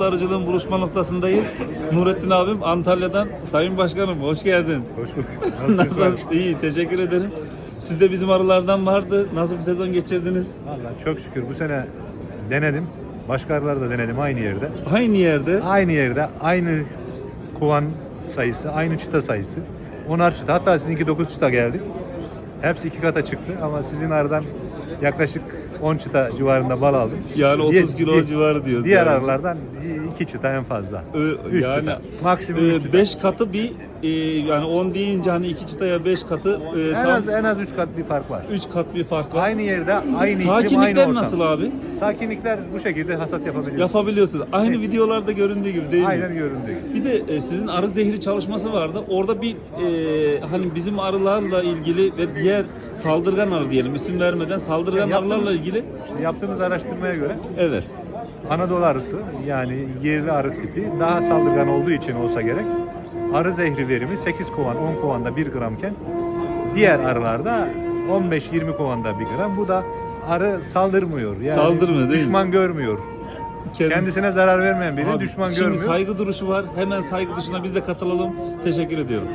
Sağlıklı arıcılığın buluşma noktasındayız. Nurettin abim Antalya'dan. Sayın Başkanım hoş geldin. Hoş bulduk. Nasılsınız? İyi teşekkür ederim. Siz de bizim arılardan vardı. Nasıl bir sezon geçirdiniz? Vallahi çok şükür bu sene denedim. Başka arıları da denedim aynı yerde. Aynı yerde. Aynı yerde aynı kovan sayısı, aynı çıta sayısı. Onar çıta. Hatta sizinki 9 çıta geldi. Hepsi iki kata çıktı ama sizin arıdan yaklaşık 10 çıta civarında bal aldım. Yani 30 Diğer- kilo di- civarı diyoruz. Diğer yani. arılardan 2 çıta en fazla. Ö- 3 yani çıta. Maksimum 3 çıta. 5 katı bir e, yani 10 deyince hani 2 çıtaya 5 katı e, en az en az 3 kat bir fark var. 3 kat bir fark var. Aynı yerde, aynı iklim, aynı Sakinlikler ortam. nasıl abi? Sakinlikler bu şekilde hasat yapabiliyorsunuz. Yapabiliyorsunuz. Aynı Evet. videolarda göründüğü gibi değil mi? Aynen göründüğü gibi. Bir de e, sizin arı zehri çalışması vardı. Orada bir e, hani bizim arılarla ilgili ve diğer saldırgan arı diyelim isim vermeden saldırgan arılarla ilgili İşte yaptığımız araştırmaya göre evet. Anadolu arısı yani yerli arı tipi daha saldırgan olduğu için olsa gerek arı zehri verimi 8 kovan 10 kovanda 1 gramken diğer arılarda 15-20 kovanda 1 gram. Bu da arı saldırmıyor. Yani Saldırmıyor, değil mi? Düşman görmüyor. Kendisi- Kendisine zarar vermeyen Abi, düşman şimdi görmüyor. saygı duruşu var. Hemen saygı dışına biz de katılalım. Teşekkür ediyorum.